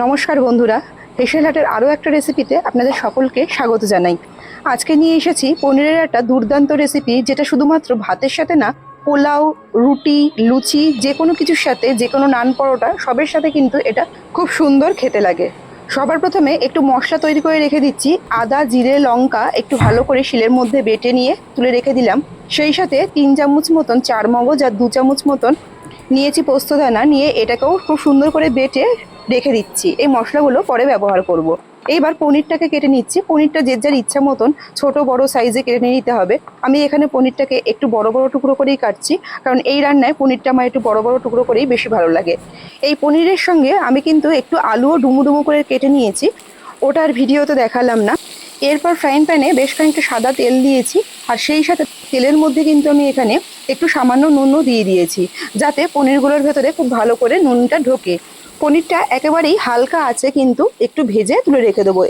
নমস্কার বন্ধুরা হেসেলহাটের আরও একটা রেসিপিতে আপনাদের সকলকে স্বাগত জানাই। আজকে নিয়ে এসেছি পনিরের একটা দুর্দান্ত রেসিপি যেটা শুধুমাত্র ভাতের সাথে না, পোলাও, রুটি, লুচি, যে কোনো কিছুর সাথে, যে কোনো নান পরোটা, সবের সাথে কিন্তু এটা খুব সুন্দর খেতে লাগে। সবার প্রথমে একটু মশলা তৈরি করে রেখে দিচ্ছি, আদা, জিরে, লঙ্কা একটু ভালো করে শিলের মধ্যে বেটে নিয়ে তুলে রেখে দিলাম। সেই সাথে তিন চামচ মতন চার মগজ আর দু চামচ মতন নিয়েছি পোস্তদানা নিয়ে এটাকেও খুব সুন্দর করে বেটে রেখে দিচ্ছি। এই মশলাগুলো পরে ব্যবহার করব। এইবার পনিরটাকে কেটে নিচ্ছি। পনিরটা যে যার ইচ্ছা মতন ছোট, বড় সাইজে কেটে নিতে হবে। আমি এখানে পনিরটাকে একটু বড় বড় টুকরো করেই কাটছি। কারণ এই রান্নায় পনিরটা আমার একটু বড় বড় টুকরো করেই বেশি ভালো লাগে। এই পনিরের সঙ্গে আমি কিন্তু একটু আলুও ডুমু ডুমু করে কেটে নিয়েছি। ওটার ভিডিও তো দেখালাম না। এরপর ফ্রাইং প্যানে বেশ কয়েকটা সাদা তেল দিয়েছি। আর সেই সাথে তেলের মধ্যে কিন্তু আমি এখানে একটু সামান্য নুনও দিয়ে দিয়েছি, যাতে পনিরগুলোর ভেতরে খুব ভালো করে নুনটা ঢোকে। পনিরটা একেবারেই হালকা আছে, কিন্তু একটু ভেজে তুলে রেখে দেবো।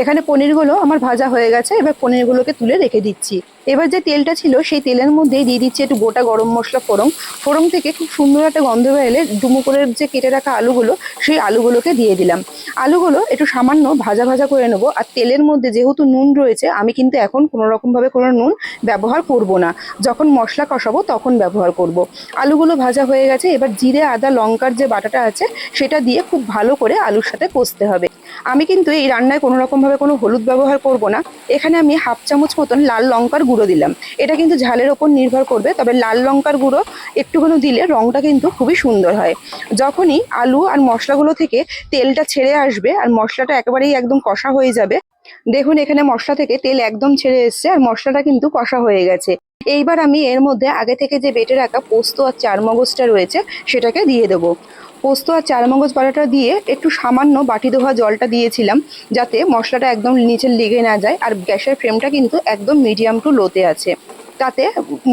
এখানে পনিরগুলো আমার ভাজা হয়ে গেছে, এবার পনিরগুলোকে তুলে রেখে দিচ্ছি। এবার যে তেলটা ছিল, সেই তেলের মধ্যেই দিয়ে দিচ্ছি একটু গোটা গরম মশলা ফোড়ন। ফোড়ন থেকে খুব সুন্দর একটা গন্ধ বেরোলে ডুমো করে যে কেটে রাখা আলুগুলো, সেই আলুগুলোকে দিয়ে দিলাম। আলুগুলো একটু সামান্য ভাজা ভাজা করে নেব, আর তেলের মধ্যে যেহেতু নুন রয়েছে, আমি কিন্তু এখন কোনো রকমভাবে কোনো নুন ব্যবহার করব না। যখন মশলা কষাবো, তখন ব্যবহার করব। আলুগুলো ভাজা হয়ে গেছে, এবার জিরে, আদা, লঙ্কার যে বাটাটা আছে, সেটা দিয়ে খুব ভালো করে আলুর সাথে কষতে হবে। আমি কিন্তু এই রান্নায় কোনো রকমভাবে কোনো হলুদ ব্যবহার করব না। এখানে আমি হাফ চামচ মতন লাল লঙ্কার গুঁড়ো দিলাম। এটা কিন্তু ঝালের ওপর নির্ভর করবে, তবে লাল লঙ্কার গুঁড়ো একটুখানি দিলে রঙটা কিন্তু খুবই সুন্দর হয়। যখনই আলু আর মশলাগুলো থেকে তেলটা ছেড়ে আসবে আর মশলাটা একেবারেই একদম কষা হয়ে যাবে, দেখুন এখানে মশলা থেকে তেল একদম ছেড়ে এসছে আর মশলাটা কিন্তু কষা হয়ে গেছে। এইবার আমি এর মধ্যে আগে থেকে যে বেটে রাখা পোস্ত আর চার মগজটা রয়েছে, সেটাকে দিয়ে দেবো। পোস্ত আর চার মগজ বাটাটা দিয়ে একটু সামান্য বাটি ধোয়া জলটা দিয়েছিলাম যাতে মশলাটা একদম নিচে লেগে না যায় আর গ্যাসের ফ্লেমটা কিন্তু একদম মিডিয়াম টু লোতে আছে। তাতে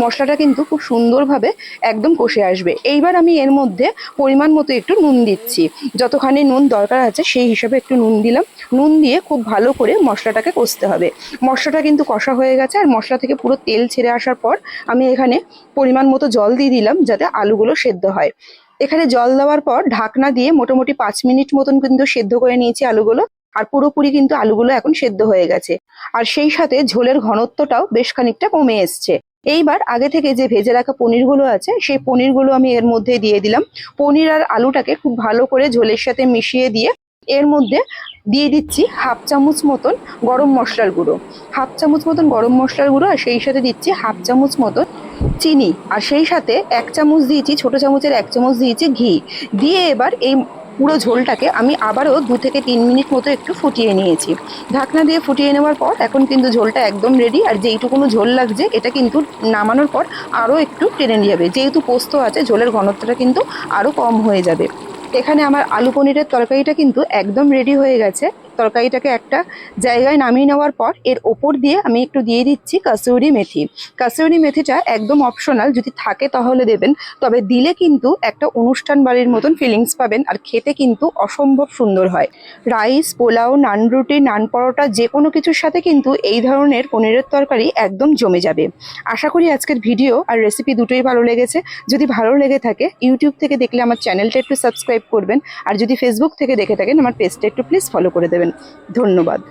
মশলাটা কিন্তু খুব সুন্দরভাবে একদম কষে আসবে। এইবার আমি এর মধ্যে পরিমাণ মতো একটু নুন দিচ্ছি। যতখানি নুন দরকার আছে সেই হিসাবে একটু নুন দিলাম। নুন দিয়ে খুব ভালো করে মশলাটাকে কষতে হবে। মশলাটা কিন্তু কষা হয়ে গেছে আর মশলা থেকে পুরো তেল ছেড়ে আসার পর আমি এখানে পরিমাণ মতো জল দিয়ে দিলাম যাতে আলুগুলো সেদ্ধ হয়। এখানে জল দেওয়ার পর ঢাকনা দিয়ে মোটামুটি পাঁচ মিনিট মতন কিন্তু সেদ্ধ করে নিয়েছি আলুগুলো। আর পুরোপুরি কিন্তু আলুগুলো এখন সেদ্ধ হয়ে গেছে। আর সেই সাথে ঝোলের ঘনত্বটাও বেশ খানিকটা কমে এসছে। এইবার আগে থেকে যে ভেজে রাখা পনিরগুলো আছে, সেই পনিরগুলো আমি এর মধ্যে দিয়ে দিলাম। পনির আর আলুটাকে খুব ভালো করে ঝোলের সাথে মিশিয়ে দিয়ে এর মধ্যে দিয়ে দিচ্ছি হাফ চামচ মতন গরম মশলার গুঁড়ো। হাফ চামচ মতন গরম মশলার গুঁড়ো আর সেই সাথে দিচ্ছি হাফ চামচ মতন চিনি আর সেই সাথে এক চামচ দিয়েছি, ছোট চামচের এক চামচ দিয়েছি ঘি। দিয়ে এবার এই পুরো ঝোলটাকে আমি আবারও দু থেকে তিন মিনিট মতো একটু ফুটিয়ে নিয়েছি। ঢাকনা দিয়ে ফুটিয়ে নেওয়ার পর এখন কিন্তু ঝোলটা একদম রেডি আর যেইটুকুনো ঝোল লাগছে, এটা কিন্তু নামানোর পর আরও একটু টেনে নিয়ে যাবে। যেহেতু পোস্ত আছে, ঝোলের ঘনত্বটা কিন্তু আরও কম হয়ে যাবে। এখানে আমার আলু পনিরের তরকারিটা কিন্তু একদম রেডি হয়ে গেছে। তরকারিটাকে একটা জায়গায় নামিয়ে নেওয়ার পর এর ওপর দিয়ে আমি একটু দিয়ে দিচ্ছি কাসুরি মেথি। কাসুরি মেথিটা একদম অপশনাল যদি থাকে তাহলে দেবেন। তবে দিলে কিন্তু একটা অনুষ্ঠান বাড়ির মতন ফিলিংস পাবেন আর খেতে কিন্তু অসম্ভব সুন্দর হয়। রাইস পোলাও, নান রুটি, নান পরোটা যে কোনো কিছুর সাথে কিন্তু এই ধরনের পনিরের তরকারি একদম জমে যাবে। আশা করি আজকের ভিডিও আর রেসিপি দুটোই ভালো লেগেছে। যদি ভালো লেগে থাকে ইউটিউব থেকে দেখলে আমার চ্যানেলটা একটু সাবস্ক্রাইব করবেন। আর যদি ফেসবুক থেকে দেখে থাকেন, আমার পেজটা একটু প্লিজ ফলো করে দেবেন। ধন্যবাদ।